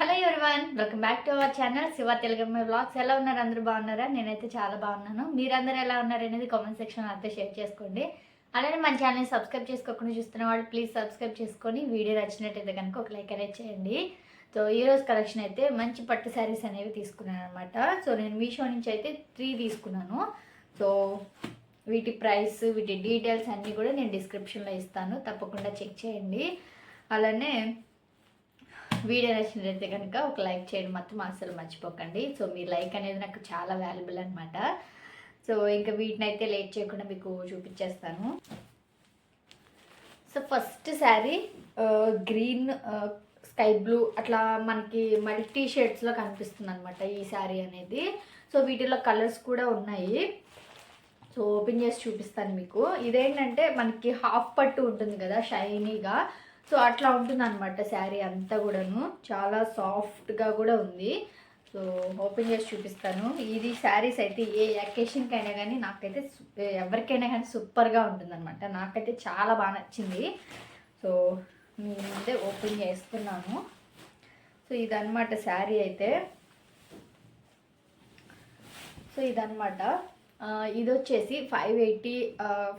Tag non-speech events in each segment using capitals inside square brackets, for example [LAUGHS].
Hello everyone welcome back to our channel Shiva Telugu blogs ఎలా ఉన్నారు అందరూ బాగున్నారా? నేనైతే చాలా బాగున్నాను. మీరందరూ ఎలా ఉన్నారు అనేది కామెంట్ సెక్షన్ అయితే షేర్ చేసుకోండి. అలానే మన ఛానల్ని సబ్స్క్రైబ్ చేసుకోకుండా చూస్తున్న వాళ్ళు ప్లీజ్ సబ్స్క్రైబ్ చేసుకొని వీడియో నచ్చినట్టయితే కనుక ఒక లైక్ అనేది చేయండి. సో ఈరోజు కలెక్షన్ అయితే మంచి పట్టు శారీస్ అనేవి తీసుకున్నాను అనమాట సో నేను మీషో నుంచి అయితే త్రీ తీసుకున్నాను. సో వీటి ప్రైస్ వీటి డీటెయిల్స్ అన్నీ కూడా నేను డిస్క్రిప్షన్లో ఇస్తాను. తప్పకుండా చెక్ చేయండి. అలానే వీడియో నచ్చినట్లయితే కనుక ఒక లైక్ చేయడం మాత్రం అసలు మర్చిపోకండి. సో మీ లైక్ అనేది నాకు చాలా వాల్యుబుల్ అనమాట సో ఇంకా వీటిని అయితే లేట్ చేయకుండా మీకు చూపించేస్తాను. So first sari green sky blue అట్లా మనకి మల్టీ షేడ్స్లో కనిపిస్తుంది అనమాట ఈ శారీ అనేది. సో వీటిలో కలర్స్ కూడా ఉన్నాయి. సో ఓపెన్ చేసి చూపిస్తాను మీకు. ఇదేంటంటే మనకి హాఫ్ పట్టు ఉంటుంది కదా షైనీగా. సో అట్లా ఉంటుంది అనమాట శారీ అంతా కూడాను. చాలా సాఫ్ట్గా కూడా ఉంది. సో ఓపెన్ చేసి చూపిస్తాను. ఇది శారీస్ అయితే ఏ అకేషన్కి అయినా కానీ నాకైతే ఎవరికైనా కానీ సూపర్గా ఉంటుంది అనమాట నాకైతే చాలా బాగా నచ్చింది. సో మీ ముందే ఓపెన్ చేస్తున్నాను. సో ఇదన్నమాట శారీ అయితే. సో ఇదన్నమాట. ఇది వచ్చేసి five eighty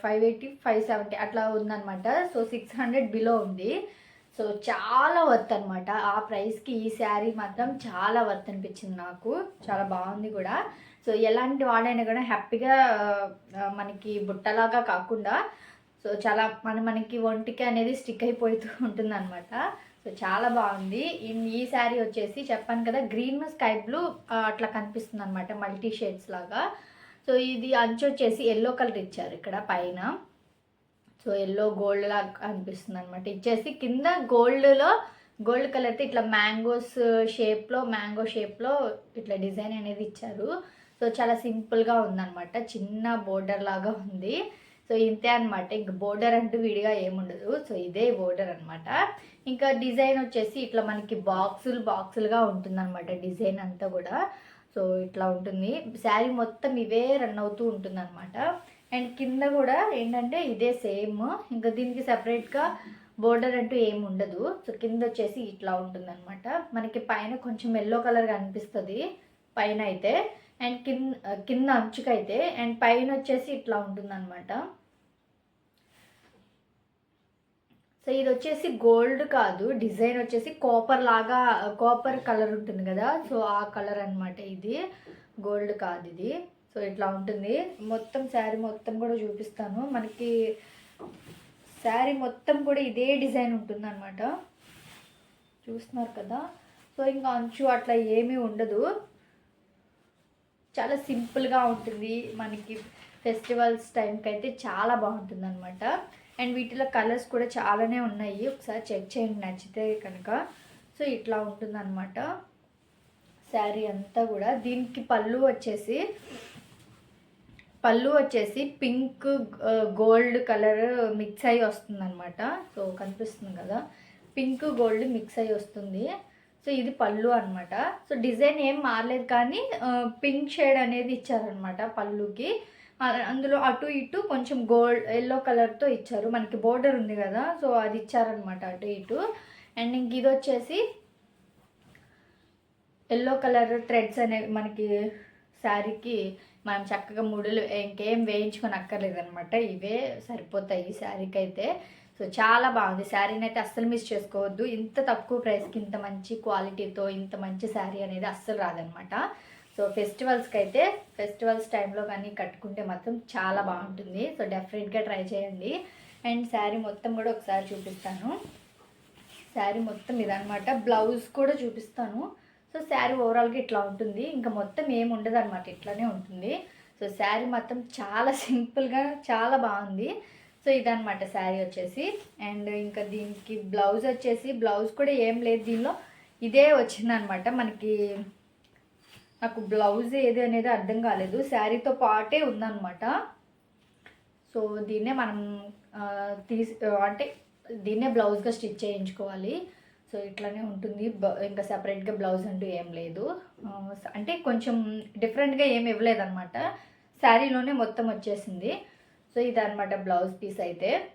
five eighty five seventy అట్లా ఉందనమాట సో సిక్స్ హండ్రెడ్ బిలో ఉంది. సో చాలా వర్త్ అనమాట ఆ ప్రైస్కి ఈ శారీ మాత్రం చాలా వర్త్ అనిపించింది నాకు. చాలా బాగుంది కూడా. సో ఎలాంటి వాడైనా కూడా హ్యాపీగా మనకి బుట్టలాగా కాకుండా సో చాలా మన మనకి ఒంటికి అనేది స్టిక్ అయిపోతూ ఉంటుంది అనమాట సో చాలా బాగుంది. ఈ శారీ వచ్చేసి చెప్పాను కదా గ్రీన్ స్కై బ్లూ అట్లా కనిపిస్తుంది అనమాట మల్టీ షేడ్స్ లాగా. సో ఇది అంచు వచ్చేసి ఎల్లో కలర్ ఇచ్చారు ఇక్కడ పైన. సో ఎల్లో గోల్డ్ లాగా అనిపిస్తుంది అనమాట ఇచ్చేసి కింద గోల్డ్లో గోల్డ్ కలర్తో ఇట్లా మ్యాంగోస్ షేప్లో మ్యాంగో షేప్లో ఇట్లా డిజైన్ అనేది ఇచ్చారు. సో చాలా సింపుల్గా ఉందన్నమాట. చిన్న బోర్డర్ లాగా ఉంది. సో ఇంతే అనమాట ఇంక బోర్డర్ అంటూ విడిగా ఏముండదు సో ఇదే బోర్డర్ అనమాట ఇంకా డిజైన్ వచ్చేసి ఇట్లా మనకి బాక్సులు బాక్సులుగా ఉంటుందన్నమాట డిజైన్ అంతా కూడా. సో ఇట్లా ఉంటుంది. శారీ మొత్తం ఇవే రన్ అవుతూ ఉంటుంది అనమాట అండ్ కింద కూడా ఏంటంటే ఇదే సేమ్ ఇంకా దీనికి సపరేట్గా బోర్డర్ అంటూ ఏమి ఉండదు. సో కింద వచ్చేసి ఇట్లా ఉంటుంది అనమాట మనకి పైన కొంచెం ఎల్లో కలర్ కనిపిస్తుంది. పైన అయితే. అండ్ కింద కింద అంచుకైతే. అండ్ పైన వచ్చేసి ఇట్లా ఉంటుంది అనమాట సో ఇది వచ్చేసి గోల్డ్ కాదు డిజైన్ వచ్చేసి కాపర్ లాగా కాపర్ కలర్ ఉంటుంది కదా సో ఆ కలర్ అన్నమాట ఇది. గోల్డ్ కాదు ఇది. సో ఇట్లా ఉంటుంది. మొత్తం శారీ మొత్తం కూడా చూపిస్తాను. మనకి శారీ మొత్తం కూడా ఇదే డిజైన్ ఉంటుంది అనమాట చూస్తున్నారు కదా? సో ఇంకా అంచు అట్లా ఏమీ ఉండదు. చాలా సింపుల్గా ఉంటుంది. మనకి ఫెస్టివల్స్ టైంకి అయితే చాలా బాగుంటుంది అనమాట అండ్ వీటిలో కలర్స్ కూడా చాలానే ఉన్నాయి. ఒకసారి చెక్ చేయండి నచ్చితే కనుక. సో ఇట్లా ఉంటుందన్నమాట. శారీ అంతా కూడా. దీనికి పళ్ళు వచ్చేసి పళ్ళు వచ్చేసి పింక్ గోల్డ్ కలర్ మిక్స్ అయ్యి వస్తుందన్నమాట. సో కనిపిస్తుంది కదా. పింక్ గోల్డ్ మిక్స్ అయ్యి వస్తుంది. సో ఇది పళ్ళు అనమాట సో డిజైన్ ఏం మారలేదు కానీ పింక్ షేడ్ అనేది ఇచ్చారనమాట పళ్ళుకి. అందులో అటు ఇటు కొంచెం గోల్డ్ ఎల్లో కలర్తో ఇచ్చారు. మనకి బోర్డర్ ఉంది కదా సో అది ఇచ్చారనమాట అటు ఇటు. అండ్ ఇంక ఇది వచ్చేసి ఎల్లో కలర్ థ్రెడ్స్ అనేవి మనకి శారీకి మనం చక్కగా ముడులు ఇంకేం వేయించుకొని అక్కర్లేదనమాట ఇవే సరిపోతాయి ఈ శారీకి అయితే సో చాలా బాగుంది. శారీని అయితే అస్సలు మిస్ చేసుకోవద్దు. ఇంత తక్కువ ప్రైస్కి ఇంత మంచి క్వాలిటీతో ఇంత మంచి శారీ అనేది అస్సలు రాదనమాట సో ఫెస్టివల్స్కి అయితే ఫెస్టివల్స్ టైంలో కానీ కట్టుకుంటే మాత్రం చాలా బాగుంటుంది. సో డెఫినెట్గా ట్రై చేయండి. అండ్ శారీ మొత్తం కూడా ఒకసారి చూపిస్తాను. శారీ మొత్తం ఇదనమాట బ్లౌజ్ కూడా చూపిస్తాను. సో శారీ ఓవరాల్గా ఇట్లా ఉంటుంది. ఇంకా మొత్తం ఏమి ఉండదు అనమాట ఇట్లానే ఉంటుంది. సో శారీ మొత్తం చాలా సింపుల్గా చాలా బాగుంది. సో ఇదనమాట శారీ వచ్చేసి. అండ్ ఇంకా దీనికి బ్లౌజ్ వచ్చేసి బ్లౌజ్ కూడా ఏం లేదు దీనిలో. ఇదే వచ్చిందనమాట మనకి నాకు బ్లౌజ్ ఏది అనేది అర్థం కాలేదు. శారీతో పాటే ఉందన్నమాట. సో దీన్నే మనం తీసి అంటే దీన్నే బ్లౌజ్గా స్టిచ్ చేయించుకోవాలి. సో ఇట్లానే ఉంటుంది. బ- ఇంకా సపరేట్గా బ్లౌజ్ అంటూ ఏం లేదు. అంటే కొంచెం డిఫరెంట్గా ఏం ఇవ్వలేదు అనమాట శారీలోనే మొత్తం వచ్చేసింది. సో ఇదన్నమాట బ్లౌజ్ పీస్ అయితే.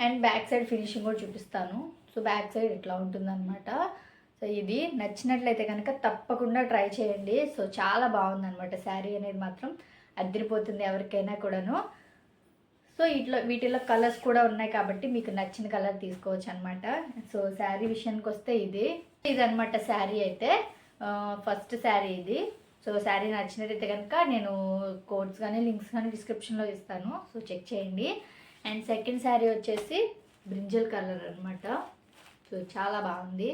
అండ్ బ్యాక్ సైడ్ ఫినిషింగ్ కూడా చూపిస్తాను. సో బ్యాక్ సైడ్ ఇట్లా ఉంటుందన్నమాట. సో ఇది నచ్చినట్లయితే కనుక తప్పకుండా ట్రై చేయండి. సో చాలా బాగుందనమాట శారీ అనేది మాత్రం. అద్దరిపోతుంది ఎవరికైనా కూడాను. సో ఇట్లా వీటిలో కలర్స్ కూడా ఉన్నాయి కాబట్టి మీకు నచ్చిన కలర్ తీసుకోవచ్చు అనమాట సో శారీ విషయానికి వస్తే ఇది. ఇది అనమాట శారీ అయితే. ఫస్ట్ శారీ ఇది. సో శారీ నచ్చినట్టయితే కనుక నేను కోడ్స్ కానీ లింక్స్ కానీ డిస్క్రిప్షన్లో ఇస్తాను. సో చెక్ చేయండి. అండ్ సెకండ్ శారీ వచ్చేసి బ్రింజల్ కలర్ అనమాట సో చాలా బాగుంది.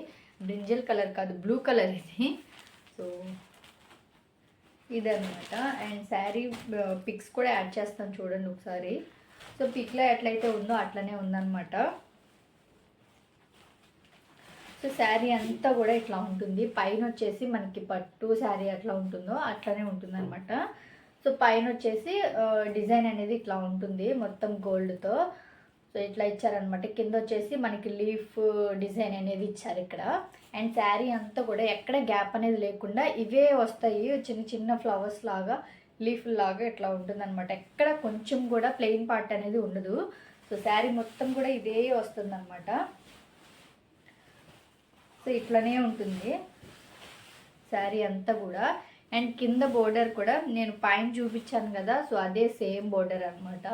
బ్రింజల్ కలర్ కాదు బ్లూ కలర్ ఇది. సో ఇదనమాట అండ్ శారీ పిక్స్ కూడా యాడ్ చేస్తాను చూడండి ఒకసారి. సో పిక్లో ఎట్లయితే ఉందో అట్లనే ఉందన్నమాట. సో శారీ అంతా కూడా ఇట్లా ఉంటుంది. పైన వచ్చేసి మనకి పట్టు శారీ ఎట్లా ఉంటుందో అట్లనే ఉంటుందన్నమాట. సో పైన వచ్చేసి డిజైన్ అనేది ఇట్లా ఉంటుంది మొత్తం గోల్డ్తో. సో ఇట్లా ఇచ్చారనమాట కింద వచ్చేసి మనకి లీఫ్ డిజైన్ అనేది ఇచ్చారు ఇక్కడ. అండ్ శారీ అంతా కూడా ఎక్కడ గ్యాప్ అనేది లేకుండా ఇవే వస్తాయి. చిన్న చిన్న ఫ్లవర్స్ లాగా లీఫ్ లాగా ఇట్లా ఉంటుందన్నమాట. ఎక్కడ కొంచెం కూడా ప్లెయిన్ పార్ట్ అనేది ఉండదు. సో శారీ మొత్తం కూడా ఇదే వస్తుందన్నమాట. సో ఇట్లనే ఉంటుంది శారీ అంతా కూడా. అండ్ కింద బోర్డర్ కూడా నేను పైన చూపించాను కదా సో అదే సేమ్ బోర్డర్ అనమాట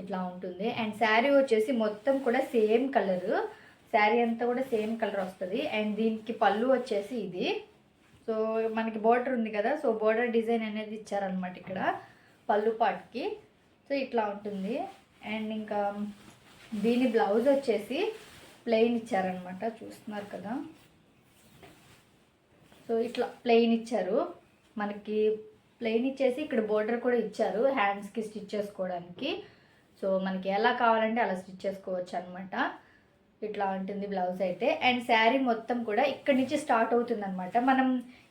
ఇట్లా ఉంటుంది. అండ్ శారీ వచ్చేసి మొత్తం కూడా సేమ్ కలరు. శారీ అంతా కూడా సేమ్ కలర్ వస్తుంది. అండ్ దీనికి పళ్ళు వచ్చేసి ఇది. సో మనకి బోర్డర్ ఉంది కదా సో బోర్డర్ డిజైన్ అనేది ఇచ్చారనమాట ఇక్కడ పళ్ళు పాట్కి. సో ఇట్లా ఉంటుంది. అండ్ ఇంకా దీని బ్లౌజ్ వచ్చేసి ప్లెయిన్ ఇచ్చారనమాట చూస్తున్నారు కదా. సో ఇట్లా ప్లెయిన్ ఇచ్చారు. మనకి ప్లెయిన్ ఇచ్చేసి ఇక్కడ బోర్డర్ కూడా ఇచ్చారు హ్యాండ్స్కి స్టిచ్ చేసుకోవడానికి సో మనకి ఎలా కావాలంటే అలా స్టిచ్ చేసుకోవచ్చు అనమాట ఇట్లా ఉంటుంది బ్లౌజ్ అయితే. అండ్ శారీ మొత్తం కూడా ఇక్కడి నుంచి స్టార్ట్ అవుతుంది అనమాట మనం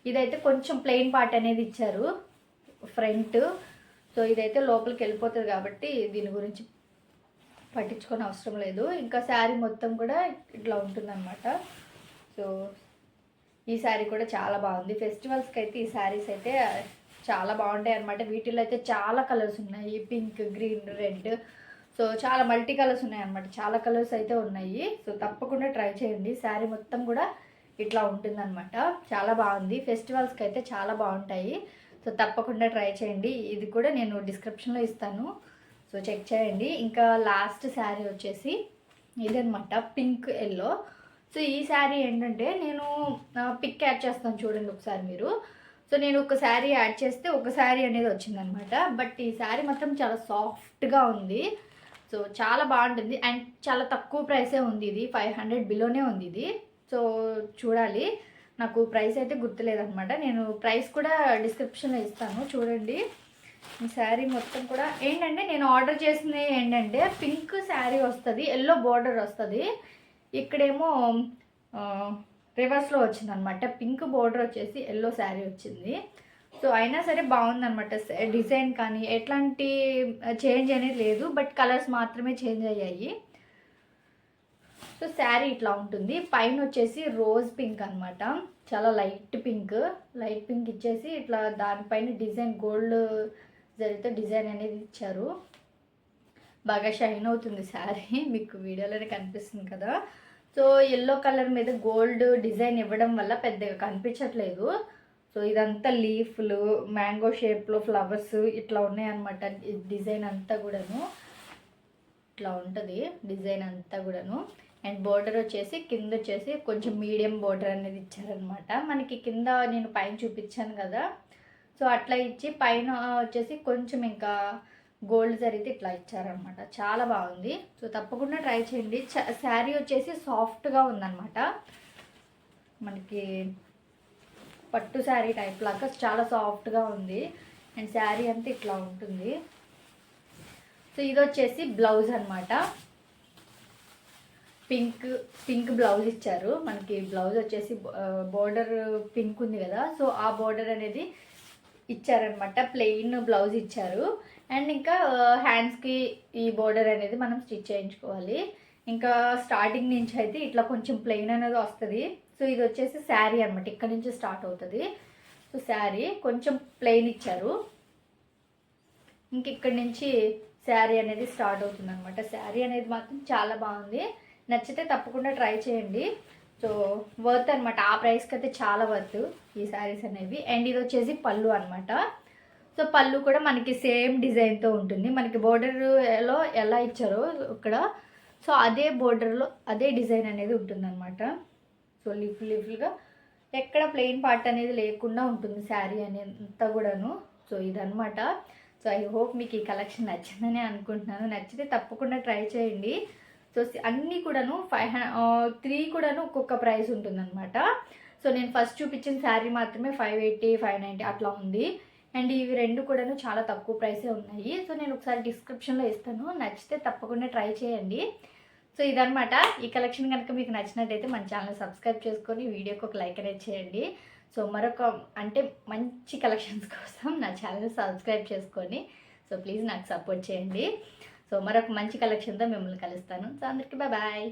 ఇదైతే కొంచెం ప్లెయిన్ పార్ట్ అనేది ఇచ్చారు ఫ్రంట్. సో ఇదైతే లోపలికి వెళ్ళిపోతుంది కాబట్టి దీని గురించి పట్టించుకొని అవసరం లేదు. ఇంకా శారీ మొత్తం కూడా ఇట్లా ఉంటుందన్నమాట. సో ఈ శారీ కూడా చాలా బాగుంది. ఫెస్టివల్స్కి అయితే ఈ శారీస్ అయితే చాలా బాగుంటాయి అనమాట వీటిలో అయితే చాలా కలర్స్ ఉన్నాయి. Pink green red. సో చాలా మల్టీ కలర్స్ ఉన్నాయి అనమాట చాలా కలర్స్ అయితే ఉన్నాయి. సో తప్పకుండా ట్రై చేయండి. శారీ మొత్తం కూడా ఇట్లా ఉంటుందన్నమాట. చాలా బాగుంది. ఫెస్టివల్స్కి అయితే చాలా బాగుంటాయి. సో తప్పకుండా ట్రై చేయండి. ఇది కూడా నేను డిస్క్రిప్షన్లో ఇస్తాను. సో చెక్ చేయండి. ఇంకా లాస్ట్ శారీ వచ్చేసి ఇదనమాట పింక్ ఎల్లో సో ఈ శారీ ఏంటంటే నేను పిక్ యాడ్ చేస్తాను చూడండి ఒకసారి మీరు. సో నేను ఒక శారీ యాడ్ చేస్తే ఒక శారీ అనేది వచ్చిందనమాట బట్ ఈ శారీ మాత్రం చాలా సాఫ్ట్గా ఉంది. సో చాలా బాగుంటుంది. అండ్ చాలా తక్కువ ప్రైసే ఉంది ఇది. ఫైవ్ హండ్రెడ్ బిలోనే ఉంది ఇది. సో చూడాలి. నాకు ప్రైస్ అయితే గుర్తులేదనమాట నేను ప్రైస్ కూడా డిస్క్రిప్షన్లో ఇస్తాను. చూడండి. ఈ శారీ మొత్తం కూడా ఏంటంటే నేను ఆర్డర్ చేసింది ఏంటంటే పింక్ శారీ వస్తుంది ఎల్లో బార్డర్ వస్తుంది. ఇక్కడేమో రివర్స్లో వచ్చింది అనమాట పింక్ బోర్డర్ వచ్చేసి ఎల్లో శారీ వచ్చింది. సో అయినా సరే బాగుందనమాట డిజైన్ కానీ ఎట్లాంటి చేంజ్ అనేది లేదు. బట్ కలర్స్ మాత్రమే చేంజ్ అయ్యాయి. సో శారీ ఇట్లా ఉంటుంది. పైన వచ్చేసి రోజ్ పింక్ అనమాట చాలా లైట్ పింక్. లైట్ పింక్ ఇచ్చేసి ఇట్లా దానిపైన డిజైన్ గోల్డ్ జరిగితే డిజైన్ అనేది ఇచ్చారు. బాగా షైన్ అవుతుంది శారీ. [LAUGHS] మీకు వీడియోలోనే కనిపిస్తుంది కదా. సో ఎల్లో కలర్ మీద గోల్డ్ డిజైన్ ఇవ్వడం వల్ల పెద్దగా కనిపించట్లేదు. సో ఇదంతా లీఫ్లు మ్యాంగో షేప్లో ఫ్లవర్స్ ఇట్లా ఉన్నాయన్నమాట. డిజైన్ అంతా కూడాను. ఇట్లా ఉంటుంది డిజైన్ అంతా కూడాను. అండ్ బోర్డర్ వచ్చేసి కింద వచ్చేసి కొంచెం మీడియం బోర్డర్ అనేది ఇచ్చారనమాట మనకి కింద నేను పైన చూపించాను కదా. సో అట్లా ఇచ్చి పైన వచ్చేసి కొంచెం ఇంకా గోల్డ్ జరిగితే ఇట్లా ఇచ్చారనమాట చాలా బాగుంది. సో తప్పకుండా ట్రై చేయండి. శారీ వచ్చేసి సాఫ్ట్గా ఉందన్నమాట. మనకి పట్టు శారీ టైప్ లాగా చాలా సాఫ్ట్గా ఉంది. అండ్ శారీ అంతా ఇట్లా ఉంటుంది. సో ఇది వచ్చేసి బ్లౌజ్ అనమాట పింక్ పింక్ బ్లౌజ్ ఇచ్చారు. మనకి బ్లౌజ్ వచ్చేసి బోర్డర్ పింక్ ఉంది కదా. సో ఆ బోర్డర్ అనేది ఇచ్చారనమాట ప్లెయిన్ బ్లౌజ్ ఇచ్చారు. అండ్ ఇంకా హ్యాండ్స్కి ఈ బోర్డర్ అనేది మనం స్టిచ్ చేయించుకోవాలి. ఇంకా స్టార్టింగ్ నుంచి అయితే ఇట్లా కొంచెం ప్లెయిన్ అనేది వస్తుంది. సో ఇది వచ్చేసి శారీ అనమాట ఇక్కడ నుంచి స్టార్ట్ అవుతుంది. సో శారీ కొంచెం ప్లెయిన్ ఇచ్చారు. ఇంక ఇక్కడ నుంచి శారీ అనేది స్టార్ట్ అవుతుంది అనమాట శారీ అనేది మాత్రం చాలా బాగుంది. నచ్చితే తప్పకుండా ట్రై చేయండి. సో వర్త్ అనమాట ఆ ప్రైస్కి అయితే చాలా వర్త్ ఈ శారీస్ అనేవి. అండ్ ఇది వచ్చేసి పళ్ళు అనమాట సో పళ్ళు కూడా మనకి సేమ్ డిజైన్తో ఉంటుంది. మనకి బోర్డర్లో ఎలా ఇచ్చారో ఇక్కడ. సో అదే బోర్డర్లో అదే డిజైన్ అనేది ఉంటుందన్నమాట. సో లిఫ్ లిఫ్లుగా ఎక్కడ ప్లెయిన్ పార్ట్ అనేది లేకుండా ఉంటుంది శారీ అనేది కూడాను. సో ఇదనమాట సో ఐ హోప్ మీకు ఈ కలెక్షన్ నచ్చిందని అనుకుంటున్నాను. నచ్చితే తప్పకుండా ట్రై చేయండి. సో అన్నీ కూడాను ఫైవ్ త్రీ కూడాను ఒక్కొక్క ప్రైస్ ఉంటుందన్నమాట. సో నేను ఫస్ట్ చూపించిన శారీ మాత్రమే ఫైవ్ ఎయిటీ ఫైవ్ నైంటీ అట్లా ఉంది. అండ్ ఇవి రెండు కూడాను చాలా తక్కువ ప్రైసే ఉన్నాయి. సో నేను ఒకసారి డిస్క్రిప్షన్లో ఇస్తాను. నచ్చితే తప్పకుండా ట్రై చేయండి. సో ఇదనమాట ఈ కలెక్షన్ కనుక మీకు నచ్చినట్టయితే మన ఛానల్ సబ్స్క్రైబ్ చేసుకొని వీడియోకి ఒక లైక్ అనేది చేయండి. సో మరొక అంటే మంచి కలెక్షన్స్ కోసం నా ఛానల్ సబ్స్క్రైబ్ చేసుకొని సో ప్లీజ్ నాకు సపోర్ట్ చేయండి. సో మరొక మంచి కలెక్షన్తో మిమ్మల్ని కలుస్తాను. సో అందరికీ బాయ్ బాయ్